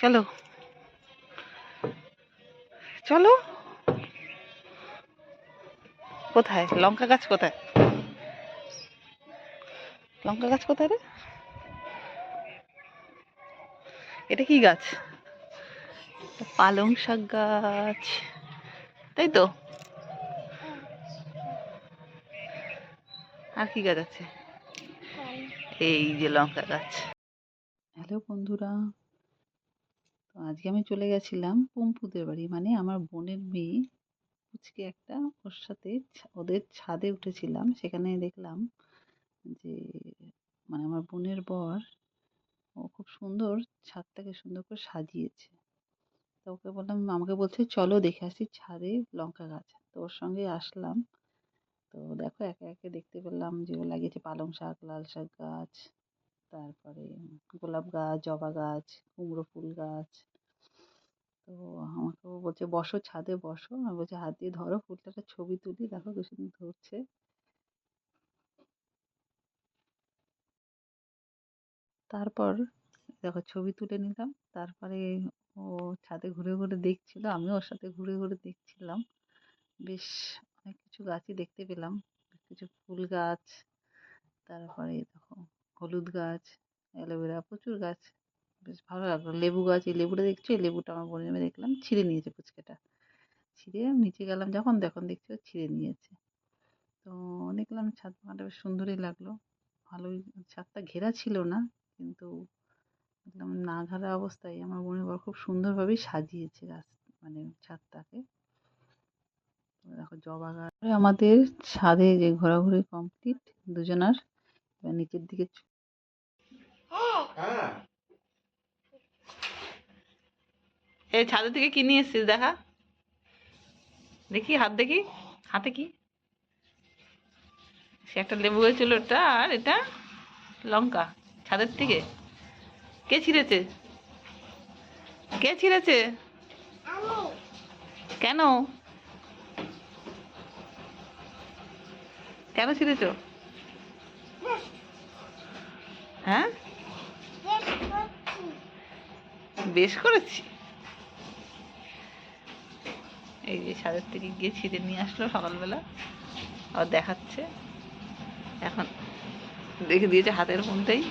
চলো। চলো। কোথায়? লঙ্কা গাছ কোথায়? লঙ্কা গাছ কোথায় রে? এটা কি গাছ? পালং শাক গাছ। তাই তো? আর কি গাছ আছে? এই যে লঙ্কা গাছ। হ্যালো বন্ধুরা। তো আজকে আমি চলে গেছিলাম পম্পুদের বাড়ি। মানে আমার বোনের মেয়ে পুচকে একটা, ওর সাথে ওদের ছাদে উঠেছিলাম। সেখানে দেখলাম যে মানে আমার বোনের বর, ও খুব সুন্দর ছাদটাকে সুন্দর করে সাজিয়েছে। তো ওকে বললাম, আমাকে বলছে, চলো দেখে আসি ছাদে লঙ্কা গাছ। তো ওর সঙ্গে আসলাম। তো দেখো, একে একে দেখতে পেলাম যে ও লাগিয়েছে পালং শাক, লাল শাক গাছ। তারপরে গোলাপ গাছ, জবা গাছ, কুমড়ো ফুল গাছ। তো আমাকে ও বলছে, বসো ছাদে বসো। আমি বলছি, হাত দিয়ে ধরো ফুলটা একটা ছবি তুলি, দেখো কি সুন্দর ধরছে। তারপর দেখো, ছবি তুলে নিলাম। তারপরে ও ছাদে ঘুরে ঘুরে দেখছিল, আমিও ওর সাথে ঘুরে ঘুরে দেখছিলাম। বেশ অনেক কিছু গাছই দেখতে পেলাম। কিছু ফুল গাছ, তারপরে হলুদ গাছ, অ্যালোভেরা, প্রচুর গাছ। বেশ ভালো লাগল। লেবু গাছ, এই লেবুটা দেখছ? এই লেবুটা আমার বোনের দেখলাম, ছিঁড়ে নিয়েছে পুচকেটা। ছিঁড়ে নিচে গেলাম, যখন তখন দেখছি ও ছিঁড়ে নিয়েছে। তো দেখলাম ছাদ বাগানটা বেশ সুন্দরই লাগল। ভালোই ছাদটা ঘেরা ছিল না, কিন্তু দেখলাম না ঘেরা অবস্থায় আমার বোনের বর খুব সুন্দরভাবেই সাজিয়েছে গাছ মানে ছাদটাকে। দেখো, জবা গাছ। আমাদের ছাদে যে ঘোরাঘুরি কমপ্লিট দুজনার, এবার নিচের দিকে এই ছাদের থেকে কি নিয়ে এসছিস দেখা? দেখি, হাত দেখি। হাতে কি? সে একটা লেবু হয়েছিল ওটা, আর এটা লঙ্কা ছাদের থেকে। কে ছিঁড়েছে? কে ছিঁড়েছে? কেন? কেন ছিঁড়েছ? হ্যাঁ? বেশ করেছি। এই যে সাদের থেকে গিয়ে ছিঁড়ে নিয়ে আসলো সকালবেলা। আবার দেখাচ্ছে। এখন দেখে দিয়েছে হাতের মধ্যেই।